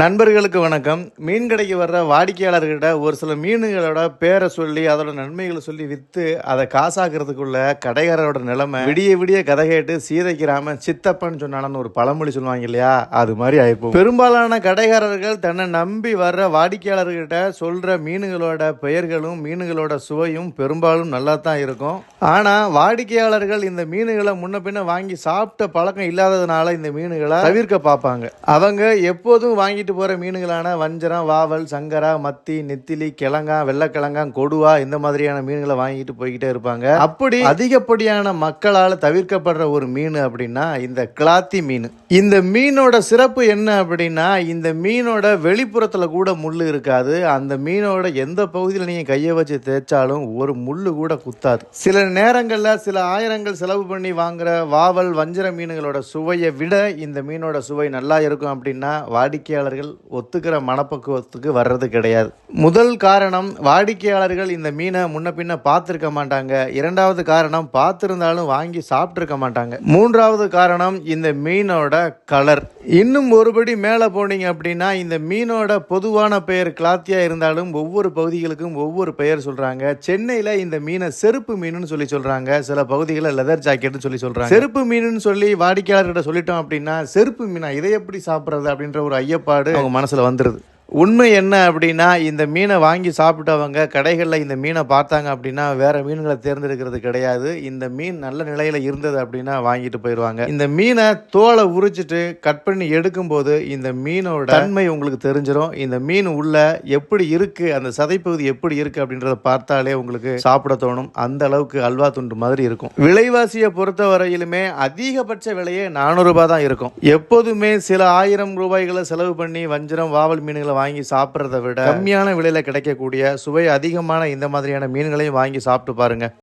நண்பர்களுக்கு வணக்கம். மீன் கடைக்கு வர்ற வாடிக்கையாளர்கிட்ட ஒரு சில மீன்களோட பேரை சொல்லி அதோட நன்மைகளை சொல்லி விற்று அதை காசாக்குறதுக்குள்ள கடைக்காரரோட நிலைமை விடிய விடிய கதை கேட்டு சீதைக்கிறாம சித்தப்பன்னு சொன்னான்னு ஒரு பழமொழி சொல்லுவாங்க இல்லையா? அது மாதிரி ஆயிருப்போம் பெரும்பாலான கடைக்காரர்கள் தன்னை நம்பி வர்ற வாடிக்கையாளர்கிட்ட சொல்ற மீன்களோட பெயர்களும் மீன்களோட சுவையும் பெரும்பாலும் நல்லா தான் இருக்கும். ஆனா வாடிக்கையாளர்கள் இந்த மீன்களை முன்ன பின்ன வாங்கி சாப்பிட்ட பழக்கம் இல்லாததுனால இந்த மீன்களை தவிர்க்க பார்ப்பாங்க. அவங்க எப்போதும் வாங்கி வாங்கிட்டு போற மீன்களான வஞ்சரம் வாவல் சங்கரா மத்தி நெத்திலி கிழங்கா வெள்ளக்கிழங்கா கொடுவா இந்த மாதிரியான மீன்களை வாங்கிட்டு போய்கிட்டே இருப்பாங்க. அப்படி அதிகப்படியான மக்களால் தவிர்க்கப்படுற ஒரு மீன் அப்படின்னா இந்த கிளாத்தி மீன். இந்த மீனோட சிறப்பு என்ன அப்படின்னா இந்த மீனோட வெளிப்புறத்தில் கூட முள் இருக்காது. அந்த மீனோட எந்த பகுதியில் நீங்கள் கையை வச்சு தேய்ச்சாலும் ஒரு முள்ளு கூட குத்தாது. சில நேரங்களில் சில ஆயிரங்கள் செலவு பண்ணி வாங்குற வாவல் வஞ்சர மீன்களோட சுவையை விட இந்த மீனோட சுவை நல்லா இருக்கும் அப்படின்னா வாடிக்கையாளர்கள் ஒத்துக்கிற மனப்பக்குவத்துக்கு வர்றது கிடையாது. முதல் காரணம் வாடிக்கையாளர்கள் இந்த மீனை முன்ன பின்ன பார்த்துருக்க மாட்டாங்க. இரண்டாவது காரணம் பார்த்துருந்தாலும் வாங்கி சாப்பிட்ருக்க மாட்டாங்க. மூன்றாவது காரணம் இந்த மீனோட கலர் இன்னும் ஒருபடி மேலே போனீங்க அப்படின்னா இந்த மீனோட பொதுவான பெயர் கிளாத்தியா இருந்தாலும் ஒவ்வொரு பகுதிகளுக்கும் ஒவ்வொரு பெயர் சொல்கிறாங்க சென்னையில் இந்த மீனை செருப்பு மீனுன்னு சொல்லி சொல்கிறாங்க சில பகுதிகளில் லெதர் ஜாக்கெட்னு சொல்லி சொல்கிறாங்க செருப்பு மீனுன்னு சொல்லி வாடிக்கையாளர்கிட்ட சொல்லிட்டோம் அப்படின்னா செருப்பு மீனா இதை எப்படி சாப்பிட்றது அப்படின்ற ஒரு ஐயப்பா ஐயப்பாடு அவங்க மனசுல வந்துருது. உண்மை என்ன அப்படின்னா இந்த மீனை வாங்கி சாப்பிட்டவங்க கடைகளில் இந்த மீனை பார்த்தாங்க அப்படின்னா வேறு மீன்களை தேர்ந்தெடுக்கிறது கிடையாது. இந்த மீன் நல்ல நிலையில் இருந்தது அப்படின்னா வாங்கிட்டு போயிடுவாங்க. இந்த மீனை தோலை உரிச்சிட்டு கட் பண்ணி எடுக்கும்போது இந்த மீனோட தன்மை உங்களுக்கு தெரிஞ்சிடும் இந்த மீன் உள்ள எப்படி இருக்குது அந்த சதைப்பகுதி எப்படி இருக்குது அப்படின்றத பார்த்தாலே உங்களுக்கு சாப்பிட தோணும். அந்த அளவுக்கு அல்வா துண்டு மாதிரி இருக்கும். விலைவாசியை பொறுத்த வரையிலுமே அதிகபட்ச விலையே நானூறுரூபா தான் இருக்கும். எப்போதுமே சில ஆயிரம் ரூபாய்களை செலவு பண்ணி வஞ்சரம் வாவல் மீன்களை வாங்கி சாப்பிட்றத விட கம்மியான விலையில் கிடைக்கக்கூடிய சுவை அதிகமான இந்த மாதிரியான மீன்களையும் வாங்கி சாப்பிட்டு பாருங்கள்